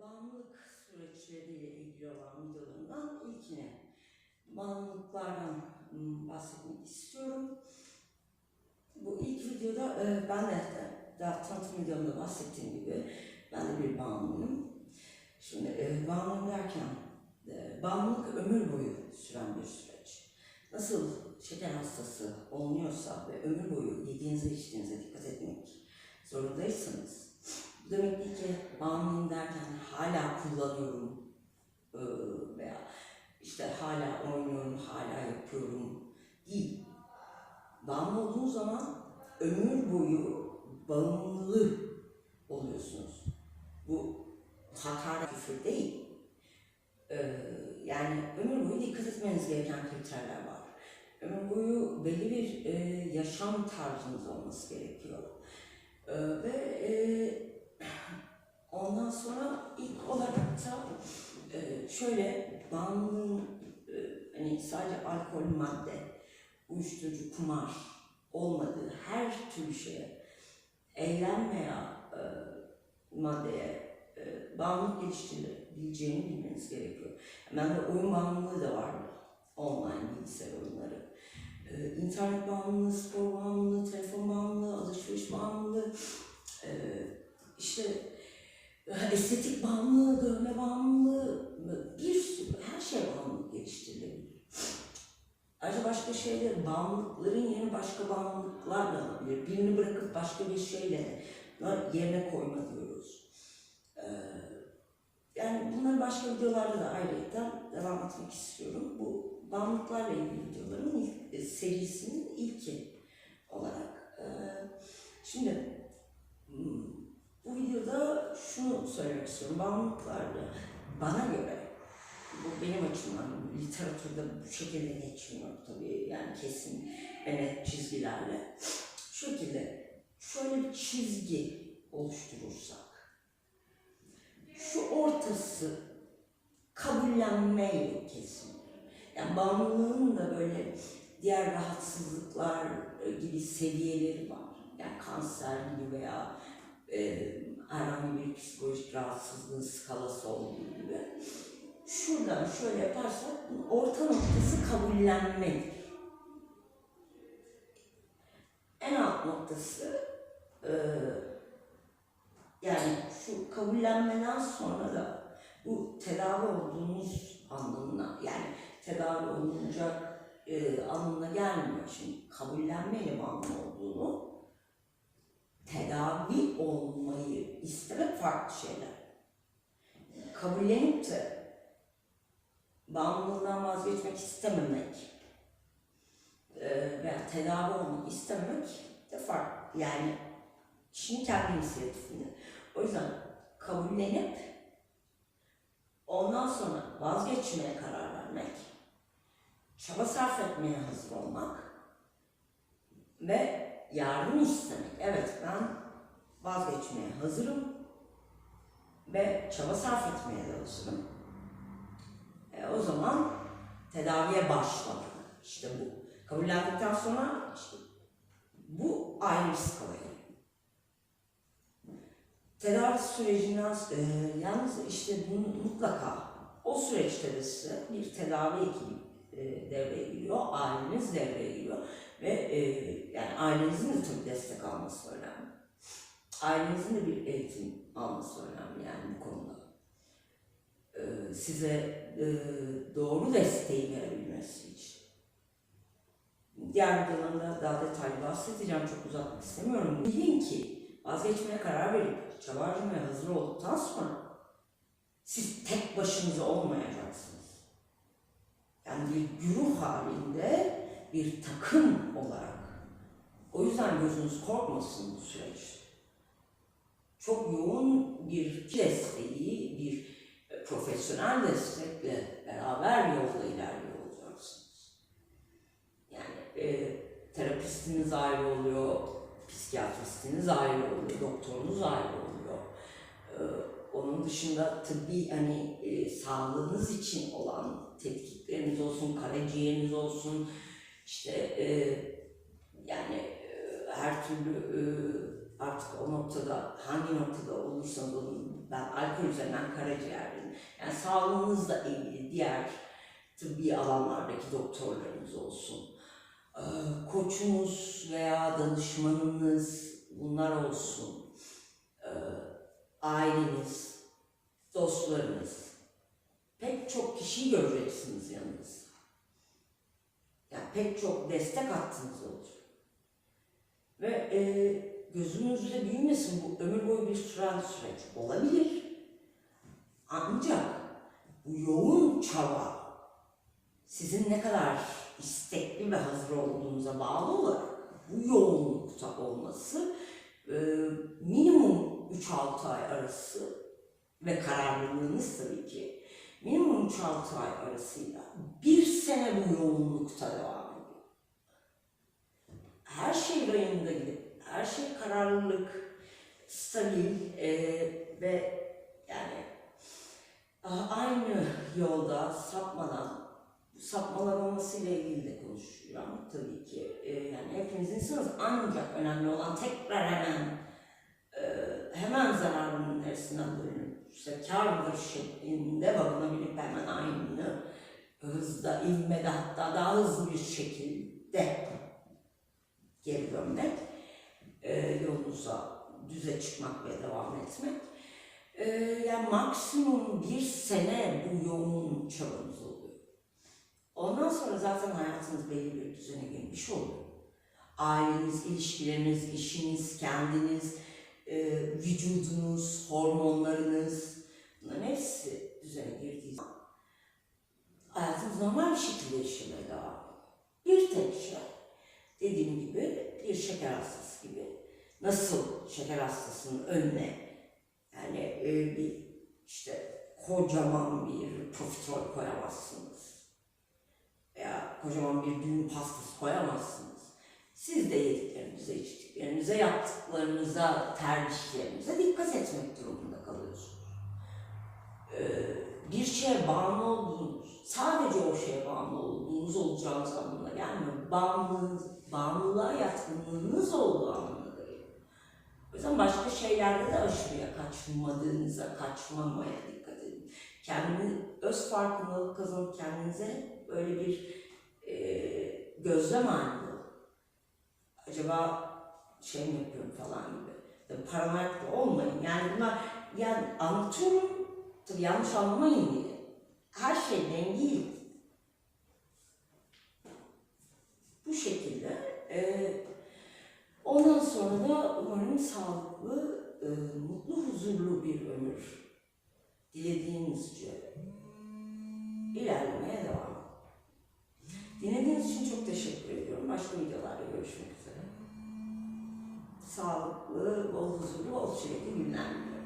bağımlılık süreçleriyle ilgili olan videolarından ilkine bağımlılıklardan ım, bahsetmek istiyorum. Bu ilk videoda e, ben de daha tanıtım videomda bahsettiğim gibi ben de bir bağımlıyım. Şimdi e, bağımlıyım derken e, bağımlılık ömür boyu süren bir süreç. Nasıl şeker hastası olunuyorsa ve ömür boyu yediğinize içtiğinize dikkat etmek zorundaysanız demek ki bağımlıyım derken hala kullanıyorum e, veya işte hala oynuyorum, hala yapıyorum değil. Bağımlı olduğunuz zaman ömür boyu bağımlı oluyorsunuz. Bu hakaret küfür değil. Ee, yani ömür boyu dikkat etmeniz gereken kriterler var. Ömür boyu belli bir e, yaşam tarzınız olması gerekiyor. Ee, ve e, ondan sonra ilk olarak da e, şöyle bağımlılığın e, hani sadece alkol, madde, uyuşturucu, kumar olmadığı her türlü şeye, eylem veya e, maddeye e, bağımlılık geliştirebileceğini bilmeniz gerekiyor. Bende oyun bağımlılığı da var. Online bilgisayar oyunları. E, internet bağımlılığı, spor bağımlılığı, telefon bağımlılığı, alışveriş bağımlılığı, e, işte e, estetik bağımlılığı, dövme bağımlılığı, bir sürü her şey bağımlılık geliştirilebilir. Ayrıca başka şeyler, bağımlılıkların yerini başka bağımlılıklar da alabilir. Birini bırakıp başka bir şeyle yerine koyma diyoruz. Ee, yani bunları başka videolarda da ayrıca devam etmek istiyorum. Bu bağımlılıklarla ilgili videoların ilk, e, serisinin ilki olarak. Ee, şimdi hmm, bu videoda şunu söylemek istiyorum. Bağımlılıklarla bana göre bu benim açımdan literatürde bu şekilde geçmiyor tabii yani kesin ve net çizgilerle. Şu şekilde şöyle bir çizgi oluşturursak şu ortası kabullenmeyle kesin. Yani bağımlılığın da böyle diğer rahatsızlıklar gibi seviyeleri var. Yani kanser gibi veya e, herhangi bir psikolojik rahatsızlığın skalası olduğu gibi. Şuradan şöyle yaparsak orta noktası kabullenmek. En alt noktası e, yani şu kabullenmeden sonra da bu tedavi olduğunuz anlamına yani tedavi olunacak e, anlamına gelmiyor. Şimdi kabullenmeyle bağımlı olduğunu tedavi olmayı istemek farklı şeyler. Kabullenip de bağımlılığından vazgeçmek istememek e, veya tedavi olmak istememek de farklı. Yani kişinin kendi inisiyatifinde. O yüzden kabullenip ondan sonra vazgeçmeye karar vermek, çaba sarf etmeye hazır olmak ve yardım istemek. Evet ben vazgeçmeye hazırım ve çaba sarf etmeye de hazırım. E, o zaman tedaviye başlamak. İşte bu. Kabullendikten sonra işte bu ayrı bir skalaya. Tedavi sürecinden e, yalnız işte mutlaka o süreçte de size bir tedavi ekibi e, devreye giriyor, aileniz devreye giriyor ve e, yani ailenizin de tabii destek alması önemli. Ailenizin de bir eğitim alması önemli yani bu konuda. E, size e, doğru desteği verebilmesi için. Diğer videolarında daha detaylı bahsedeceğim, çok uzatmak istemiyorum. Bilin ki vazgeçmeye karar verip çaba hazır olduktan sonra siz tek başınıza olmayacaksınız. Yani bir güruh halinde bir takım olarak. O yüzden gözünüz korkmasın bu süreç. Çok yoğun bir desteği, bir e, profesyonel destekle beraber yolda ilerliyor olacaksınız. Yani e, terapistiniz ayrı oluyor, psikiyatristiniz ayrı oluyor, doktorunuz ayrı oluyor. Ee, onun dışında tıbbi hani e, sağlığınız için olan tetkikleriniz olsun, karaciğeriniz olsun, işte e, yani e, her türlü e, artık o noktada hangi noktada olursanız olun ben alkol üzerinden karaciğer dedim. Yani sağlığınızla ilgili diğer tıbbi alanlardaki doktorlarınız olsun. Ee, koçunuz veya danışmanınız bunlar olsun. Ee, aileniz, dostlarınız. Pek çok kişiyi göreceksiniz yanınızda. Yani pek çok destek hattınız olacak. Ve e, gözünüzde büyümesin bu ömür boyu bir süren süreç olabilir. Ancak bu yoğun çaba sizin ne kadar istekli ve hazır olduğunuza bağlı olarak bu yoğunlukta olması e, minimum 3-6 ay arası ve kararlılığınız tabii ki minimum 3-6 ay arasıyla bir sene bu yoğunlukta devam ediyor. Her şey rayında gidip, her şey kararlılık, stabil e, ve yani aynı yolda sapmadan sapmalar olmasıyla ilgili de konuşacağım tabii ki. E, yani hepimiz insanız ancak önemli olan tekrar hemen e, hemen zararının neresinden dönüp işte kârdır şeklinde bakılabilip hemen aynı hızda ivmede hatta daha hızlı bir şekilde geri dönmek e, yolunuza düze çıkmak ve devam etmek e, yani maksimum bir sene bu yoğun çabanız oluyor. Ondan sonra zaten hayatınız belli bir düzene girmiş oluyor. Aileniz, ilişkileriniz, işiniz, kendiniz, e, vücudunuz, hormonlarınız bunların hepsi düzene girdiği zaman hayatınız normal bir şekilde yaşamaya devam ediyor. Bir tek şey dediğim gibi bir şeker hastası gibi nasıl şeker hastasının önüne yani e, bir işte kocaman bir profiterol koyamazsınız veya kocaman bir düğün pastası koyamazsınız. Siz de yediklerinize, içtiklerinize, yaptıklarınıza, tercihlerinize dikkat etmek durumunda kalıyorsunuz. Ee, bir şeye bağımlı olduğunuz, sadece o şeye bağımlı olduğunuz olacağınız anlamına gelmiyor. Bağımlılığınız, bağımlılığa yatkınlığınız olduğu anlamına geliyor. O yüzden başka şeylerde de aşırıya kaçmadığınıza, kaçmamaya dikkat edin. Kendini, öz farkındalık kazanıp kendinize böyle bir e, gözlem halinde. Acaba şey mi yapıyorum falan gibi. Tabii paranoyak da olmayın. Yani bunlar yani anlatıyorum tabii yanlış anlamayın diye. Her şey dengeli. Bu şekilde. e, ondan sonra da umarım sağlıklı, e, mutlu, huzurlu bir ömür dilediğinizce ilerlemeye devam. Dinlediğiniz için çok teşekkür ediyorum. Başka videolarda görüşmek üzere. Sağlıklı, bol huzurlu, bol çilekli günler diliyorum.